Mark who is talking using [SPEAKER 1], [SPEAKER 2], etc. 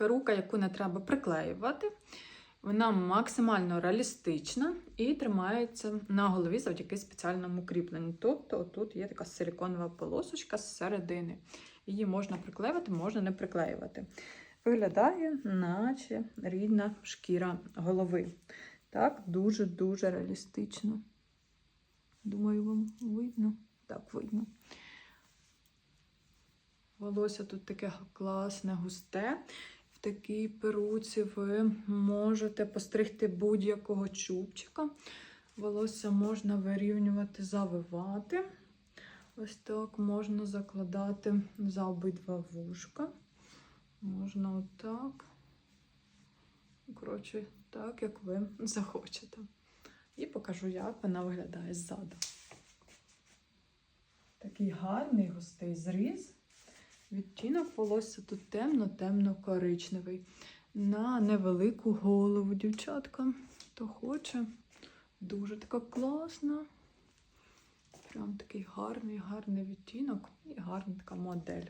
[SPEAKER 1] перука, яку не треба приклеювати. Вона максимально реалістична і тримається на голові завдяки спеціальному кріпленню. Тобто тут є така силіконова полосочка з середини. Її можна приклеювати, можна не приклеювати. Виглядає, наче рідна шкіра голови. Так, дуже-дуже реалістично. Думаю, вам видно. Так, видно. Волосся тут таке класне, густе. Такій перуці ви можете постригти будь-якого чубчика. Волосся можна вирівнювати, завивати. Ось так можна закладати за обидва вушка. Можна отак. Коротше, так, як ви захочете. І покажу, як вона виглядає ззаду. Такий гарний густий зріз. Відтінок волосся тут темно-темно-коричневий. На невелику голову, дівчатка. Хто хоче. Дуже така класна. Прям такий гарний, гарний відтінок і гарна така модель.